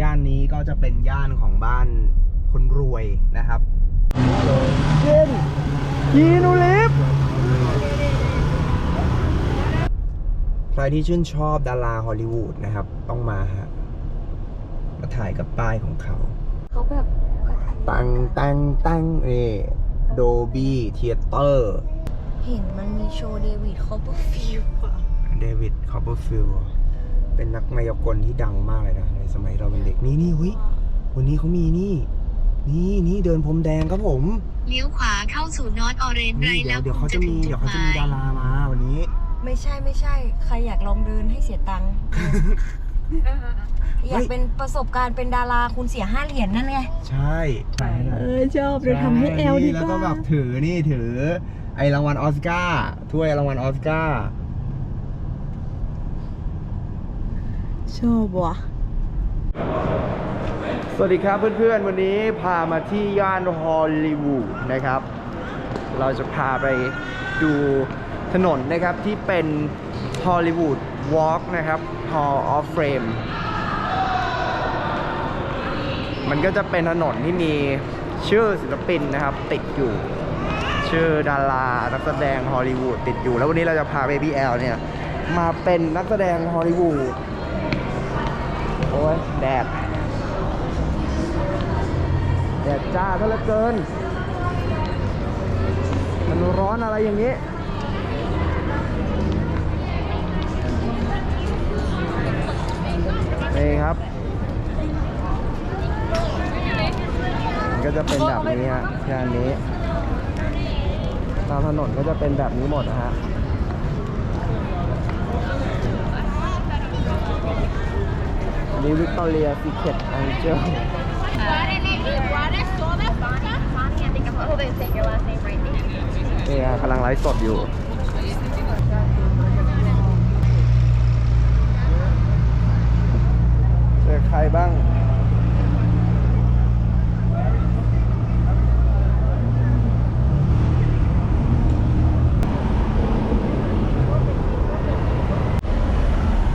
ย่านนี้ก็จะเป็นย่านของบ้านคนรวยนะครับเช่นคีนูลิฟใครที่ชื่นชอบดาราฮอลลีวูดนะครับ ต้องมาฮะมาถ่ายกับป้ายของเขา เขาแบบตังตังตังเอโดบีเทเตอร์ เห็นมันมีโชว์เดวิดคอปเปอร์ฟิลด์อะเดวิดคอปเปอร์ฟิล เป็นนักมายากลที่ดังมากเลยนะในสมัยเราเป็นเด็กนี่นี่เฮ้ยวันนี้เขามีนี่ นี่นี่เดินพรมแดงครับผมเลี้ยวขวาเข้าสู่นอตออเรนไรนี่เดี๋แล้ยววเดี๋ยวเขาจะมีถึงเดี๋ยวเขาจะหมีมายดารามาวันนี้ ไม่ใช่ไม่ใช่ ใครอยากลองเดินให้เสียตังค์ อยากเป็นประสบการณ์เป็นดาราคุณเสียห้าเหรียญนั่นไง ใช่เออชอบเดี๋ยวทำให้แอลดีแล้วกก็ว่าแบบถือนี่ถือ ไอรางวัลออสการ์ถ้วยรางวัลออสการ์ ชอบว่ะสวัสดีครับเพื่อนๆ วันนี้พามาที่ย่านฮอลลีวูดนะครับ เราจะพาไปดูถนนนะครับที่เป็นฮอลลีวูดวอล์กนะครับ Hall of Fame มันก็จะเป็นถนนที่มีชื่อศิลปินนะครับ ติดอยู่ ชื่อดารานักแสดงฮอลลีวูดติดอยู่ แล้ววันนี้เราจะพาเบบี้แอลเนี่ย มาเป็นนักแสดงฮอลลีวูด อ้ยแดดแดดจ้าซะเหลือเกิน มันร้อนอะไรอย่างนี้นี่ครับมันก็จะเป็นแบบนี้ฮะงานนี้ ตามถนนก็จะเป็นแบบนี้หมดนะฮะ นนี้วิกตอเรียซีเคทแองเจิลนี่ฮะกำลังไลฟ์สดอยู่ เจอใครบ้าง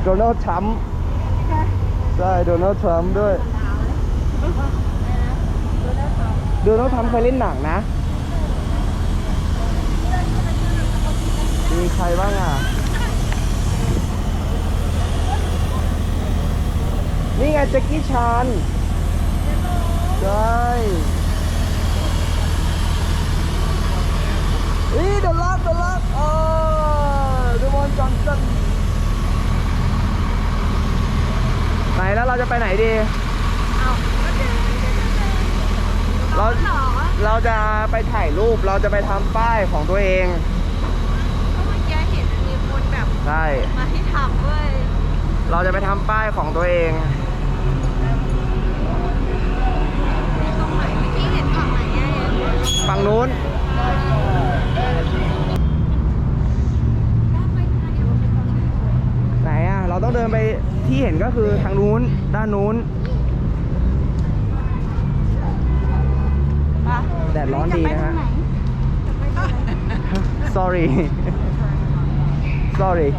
โดนัลด์ทรัมป์ ใช่โดนัลด์ทรัมป์ด้วย โดนัลด์ทรัมป์เคยเล่นหนังนะ มีใครบ้างอะ นี่ไงแจ็คกี้ชานใช่อีเดอะลักเดอะลักเออเดมอนจอห์นสันไหน แล้วเราจะไปไหนดีเราเราจะไปถ่ายรูปเราจะไปทำป้ายของตัวเองเมื่อกี้เห็นมีคนแบบใช่มาที่ทำเว้ยเราจะไปทำป้ายของตัวเอง ตรงไหนเมื่อกี้เห็นฝั่งไหนแย่ ฝั่งนู้น ไหนอะ เราต้องเดินไปที่เห็นก็คือทางนู้นด้านนู้นปะแดดร้อนดีนะฮะ sorry sorry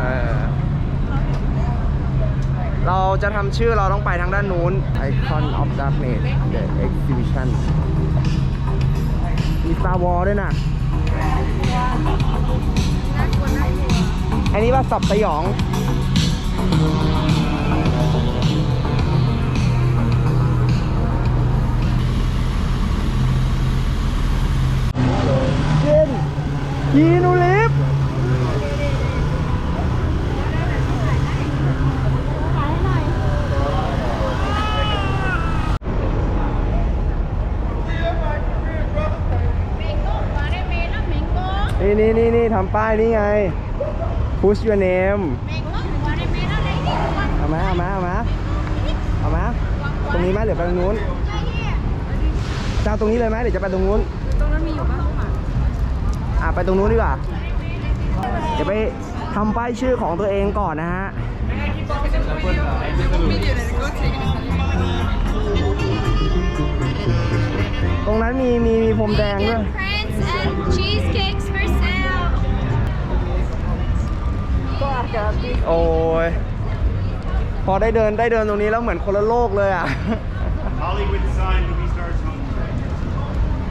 เออเราจะทำชื่อเราต้องไปทางด้านนู้น Icon of Darkness The Exhibition มี Star Wars ด้วยนะ อันนี้ว่าสับสยองเช่นคีนูลิฟนี่นี่นี่นี่ทำป้ายนี่ไง push your name เอามาเอามาเอามาเอามาตรงนี้ไหมหรือไปตรงนู้นจะเอาตรงนี้เลยไหมหรือจะไปตรงนู้น ตรงนั้นมีอยู่ปะอะไปตรงนู้นดีกว่า เดี๋ยวไปทำป้ายชื่อของตัวเองก่อนนะฮะ ตรงนั้นมีมีมีพรมแดงด้วย Prince and cheesecakes โอ้ยพอได้เดินได้เดินตรงนี้แล้วเหมือนคนละโลกเลยอะ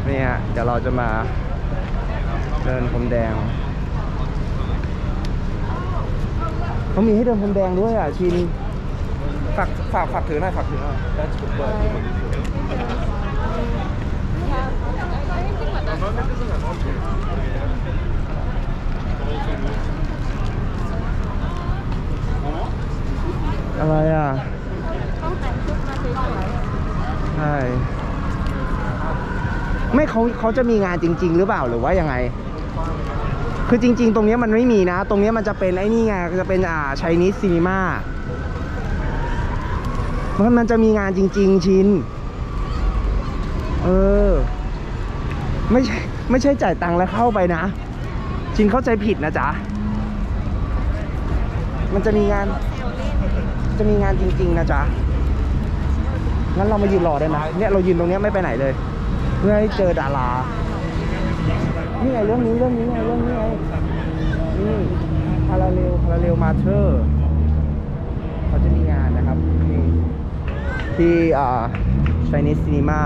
นี่ฮะเดี๋ยวเราจะมาเดินพรมแดงเขามีให้เดินพรมแดงด้วยอะชินฝากฝากฝากถือหน่อยฝากถือหน่อยอะไรอะ ต้องแต่งชุดมาสวย ใช่ ไม่ เขาเขาจะมีงานจริง ๆ หรือเปล่าหรือว่ายังไง คือจริง ๆ ตรงนี้มันไม่มีนะ ตรงนี้มันจะเป็นไอ้นี่ไงจะเป็นอ่าชัยนิสซีนีมามันมันจะมีงานจริง ๆ ชินเออ ไม่ใช่ไม่ใช่จ่ายตังค์แล้วเข้าไปนะ ชินเข้าใจผิดนะจ๊ะ มันจะมีงาน จะมีงานจริง ๆ นะจ๊ะงั้นเรามายืนรอได้ไหมเนี่ยเรายืนตรงเนี้ยไม่ไปไหนเลย เพื่อให้เจอดารา นี่ไงเรื่องนี้เรื่องนี้ไงเรื่องนี้ไงนี่พาราเรลพาราเรลมาเธอร์เขาจะมีงานนะครับ ที่ที่อ่า Chinese Cinema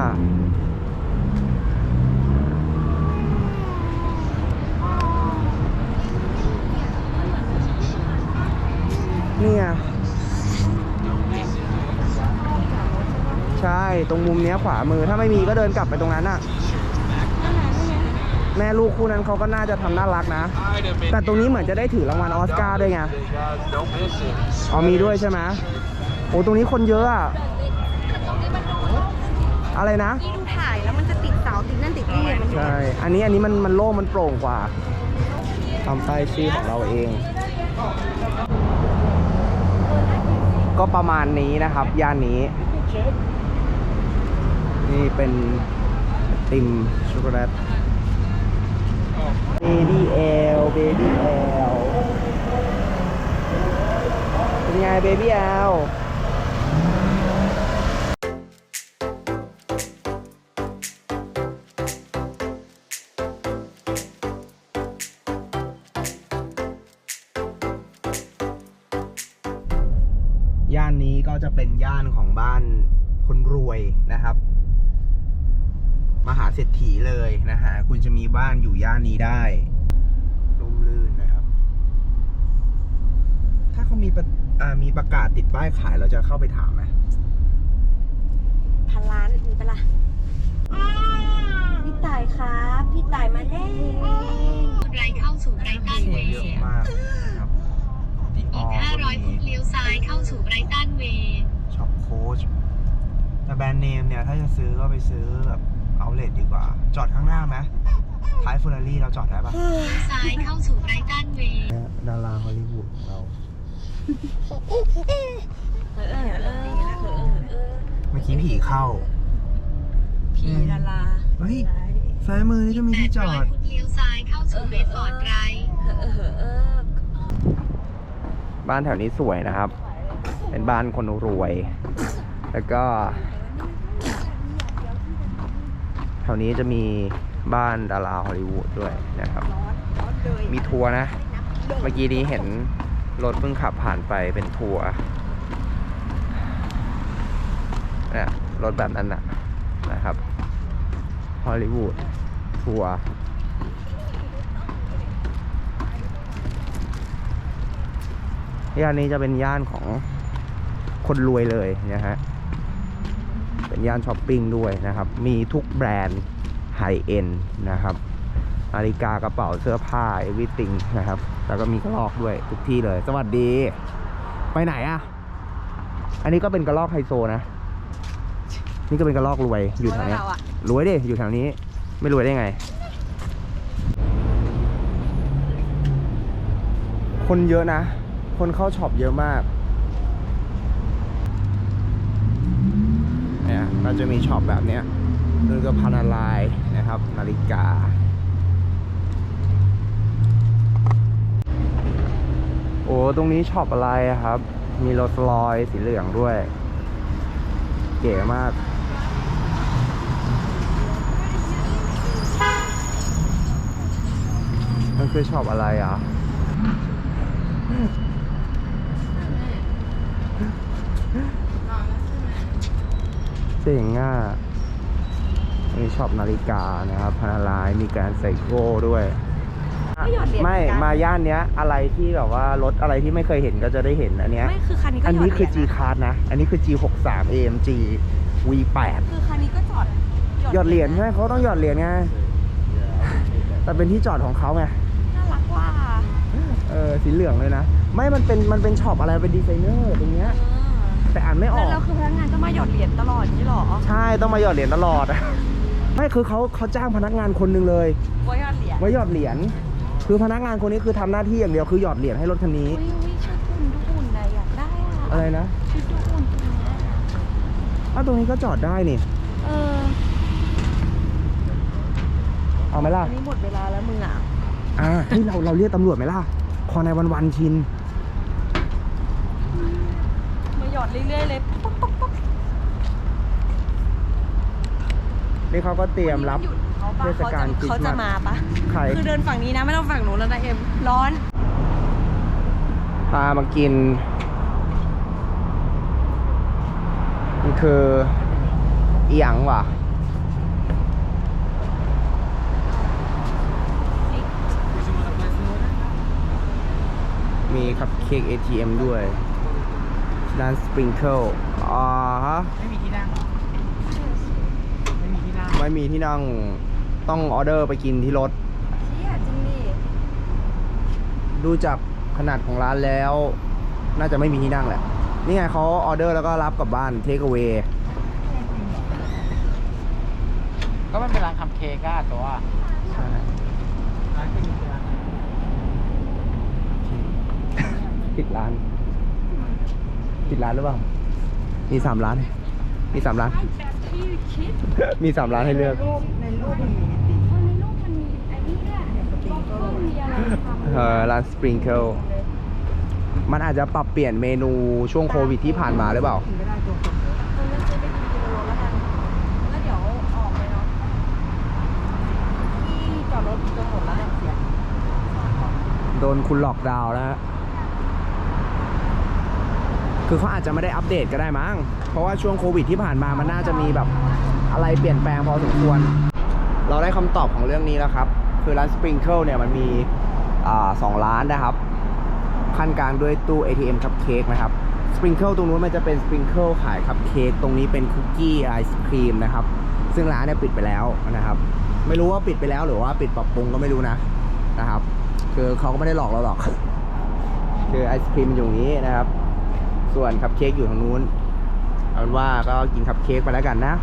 เนี่ย ใช่ตรงมุมเนี้ยขวามือถ้าไม่มีก็เดินกลับไปตรงนั้นอะแม่ลูกคู่นั้นเขาก็น่าจะทำน่ารักนะ แต่ตรงนี้เหมือนจะได้ถือรางวัลออสการ์ด้วยไงอ๋อมีด้วยใช่ไหมโอ้ตรงนี้คนเยอะอะอะไรนะยิ่งถ่ายแล้วมันจะติดเสาติดนั่นติดนี่มันใช่อันนี้อันนี้มันมันโล่งมันโปร่งกว่าทำป้ายชื่อของเราเอง ก็ประมาณนี้นะครับย่านนี้ นี่เป็นติมช็อกโกแลตเบบี้แอลเบบี้แอลเป็นไงเบบี้แอลย่านนี้ก็จะเป็นย่านของบ้านคนรวยนะครับ มหาเศรษฐีเลยนะฮะคุณจะมีบ้านอยู่ย่านนี้ได้ร่มรื่นนะครับ ถ้าเขามีประอ่ามีประกาศติดป้ายขายเราจะเข้าไปถามไหมพันล้านมีปะล่ะพี่ต่ายครับพี่ต่ายมาแล้วไรเข้าสู่ไรตันเวเยอะย์มากนะครับดีออีอก500ฟุตเลี้ยวซ้ายเข้าสู่ไรตันเวย์ช็อปโค้ชแต่แบรนด์เนมเนี่ย ถ้าจะซื้อก็ไปซื้อแบบ เอาเลทดีกว่า จอดข้างหน้าไหมท้ายเฟอร์รารี่เราจอดได้ปะเลี้ยวซ้ายเข้าสู่ไรตันเวย์ดาราฮอลลีวูดของเราเออเออเออเออเออเมื่อกี้ผีเข้า ผีดารา เฮ้ยซ้ายมือนี่ก็มีที่จอด800ฟุตเลี้ยวซ้ายเข้าสู่เบสฟอร์ดไรเออเออเออบ้านแถวนี้สวยนะครับ เป็นบ้านคนรวย แล้วก็ แถ วนี้จะมีบ้านดาราฮอลลีวูดด้วยนะครับ มีทัวร์นะ เมื่อกี้นี้เห็นรถเพิ่งขับผ่านไปเป็นทัวร์นี่รถแบบนั้นนะนะครับฮอลลีวูดทัวร์ย่านนี้จะเป็นย่านของคนรวยเลยนะฮะ เป็นย่านช้อปปิ้งด้วยนะครับ มีทุกแบรนด์ไฮเอ็นนะครับนาฬิกากระเป๋าเสื้อผ้าเอวิติงนะครับ แล้วก็มีกระลอกด้วยทุกที่เลย สวัสดี ไปไหนอะอันนี้ก็เป็นกระลอกไฮโซนะ นี่ก็เป็นกระลอกรวยอยู่แถวเนี้ยรวยดิอยู่แถวนี้ ไม่รวยได้ไง คนเยอะนะ คนเข้าช็อปเยอะมาก เนี่ย ก็จะมีช็อปแบบเนี้ยนึงก็พันอะไรนะครับ นาฬิกา โอ้ตรงนี้ช็อปอะไรครับ มีโรสลอยสีเหลืองด้วย เก๋มากมันคือช็อปอะไรอะ เจ๋งอะมีช็อปนาฬิกานะครับพาราไลน์มีการใส่โก้ด้วยก็หยอดเหรียญไม่เหมือนกันมาย่านเนี้ย อะไรที่แบบว่ารถอะไรที่ไม่เคยเห็นก็จะได้เห็นอันเนี้ย ไม่คือคันนี้ก็อันหยอดนี้เหคืรีอย ญ G Card นะ อันนี้คือ G 6 3 AMG V8 คือคันนี้ก็จอดหยอดเหรียญใช่ไหมเขาต้องหยอดเหรียญไงแต่เป็นที่จอดของเขาไงน่ารักว่าเออสีเหลืองเลยนะ ไม่มันเป็นมันเป็นช็อปอะไรเป็นดีไซเนอร์ตรงเนี้ย แต่อ่านไม่อแล้วอก เราคือพนักงานก็มาหยอดเหรียญตลอดนี่หรอใช่ต้องมาหยอดเหรียญตลอด ไม่คือเขาเขาจ้างพนักงานคนหนึ่งเลย ไว้หยอดเหรียญไว้หยอดเหรียญคือพนักงานคนนี้คือทำหน้าที่อย่างเดียวคือหยอดเหรียญให้รถคันนี้ อุ้ยอุ้ยชุดอุ่นดูอุ่นเลยอยากได้อะอะไรนะชุดดูอุ่นตรงเนี้ยอ้าวตรงนี้ก็จอดได้นี่ เออเอาไหมล่ะ อันนี้หมดเวลาแล้วมึงอะ อ่าเฮ้ยเราเราเรียกตำรวจไหมล่ะคอในวันวันๆชิน มาหยอด เรื่อยๆเลยป๊อกป๊อกป๊อกนี่เขาก็เตรียมรับ วันนี้วันหยุดเขาปะเทศกาลคริสต์เขามาจะสมาปะใครคือเดินฝั่งนี้นะไม่ต้องฝั่งหนูแล้วนะเอ็มร้อน พามากิน มันคืออีหยังวะมีคัพเค้ก ATM ด้วย ร้านสปริงเกิลอ่าฮะ ไม่มีที่นั่งเหรอไม่มีที่นั่งไม่มีที่นั่ง ต้องออเดอร์ไปกินที่รถ เชี่ยจริงดิดูจากขนาดของร้านแล้ว น่าจะไม่มีที่นั่งแหละ นี่ไงเขาออเดอร์แล้วก็รับกลับบ้านเทคเอา a y ก็มันเป็นร้านคัพเค้กอะตัวใช่ร้านก็อยู่ที่ร้านผิดร้าน ผิดร้านหรือเปล่า มีสามร้าน มีสามร้านแบบที่คิดมีสามร้านให้เลือกในรูปมันมีในรูปมันมีไอ้นี่ด้วยก็มีอะไรทำเออร้านสปริงเกิลมันอาจจะปรับเปลี่ยนเมนูช่วงโควิดที่ผ่านมาหรือเปล่าไม่ได้ตัวคนตรงนี้ซื้อไปกินกิโลแล้วกันแล้วเดี๋ยวออกไปเนาะที่จอดรถจะหมดแล้วเนี่ยเสียโดนคุณหลอกดาวน์แล้วฮะ คือเขาอาจจะไม่ได้อัปเดตก็ได้มั้ง เพราะว่าช่วงโควิดที่ผ่านมามันน่าจะมีแบบอะไรเปลี่ยนแปลงพอสมควร เราได้คำตอบของเรื่องนี้แล้วครับ คือร้าน Sprinkle เนี่ยมันมีอ่าสองร้านนะครับ ขั้นกลางด้วยตู้ ATM คัพเค้กนะครับ Sprinkle ตรงนู้นมันจะเป็น Sprinkle ขายคัพเค้กตรงนี้เป็นคุกกี้ไอศครีมนะครับ ซึ่งร้านเนี่ยปิดไปแล้วนะครับ ไม่รู้ว่าปิดไปแล้วหรือว่าปิดปรับปรุงก็ไม่รู้นะนะครับ คือเขาก็ไม่ได้หลอกเราหรอก คือไอศครีมอยู่ตรงนี้นะครับ ส่วนคัพเค้กอยู่ทางนู้นเอาเป็นว่าก็กินคัพเค้กไปแล้วกันนะ